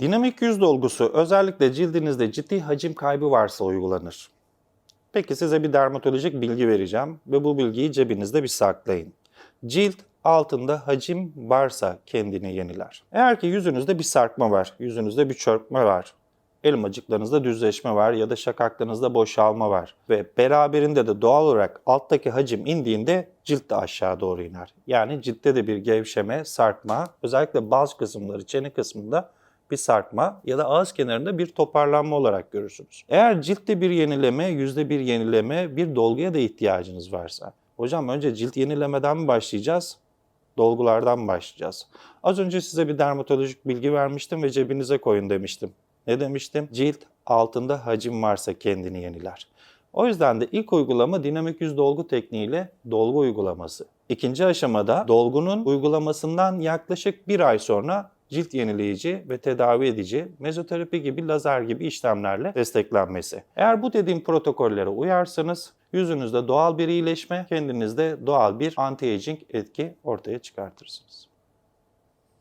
Dinamik yüz dolgusu özellikle cildinizde ciddi hacim kaybı varsa uygulanır. Peki size bir dermatolojik bilgi vereceğim ve bu bilgiyi cebinizde bir saklayın. Cilt altında hacim varsa kendini yeniler. Eğer ki yüzünüzde bir sarkma var, yüzünüzde bir çökme var, elmacıklarınızda düzleşme var ya da şakaklarınızda boşalma var ve beraberinde de doğal olarak alttaki hacim indiğinde cilt de aşağı doğru iner. Yani ciltte de bir gevşeme, sarkma, özellikle bazı kısımları, çene kısmında bir sarkma ya da ağız kenarında bir toparlanma olarak görürsünüz. Eğer ciltte bir yenileme, yüzde bir yenileme, bir dolguya da ihtiyacınız varsa, hocam önce cilt yenilemeden mi başlayacağız? Dolgulardan başlayacağız? Az önce size bir dermatolojik bilgi vermiştim ve cebinize koyun demiştim. Ne demiştim? Cilt altında hacim varsa kendini yeniler. O yüzden de ilk uygulama dinamik yüz dolgu tekniğiyle dolgu uygulaması. İkinci aşamada dolgunun uygulamasından yaklaşık bir ay sonra cilt yenileyici ve tedavi edici mezoterapi gibi lazer gibi işlemlerle desteklenmesi. Eğer bu dediğim protokollere uyarsanız yüzünüzde doğal bir iyileşme, kendinizde doğal bir anti-aging etki ortaya çıkartırsınız.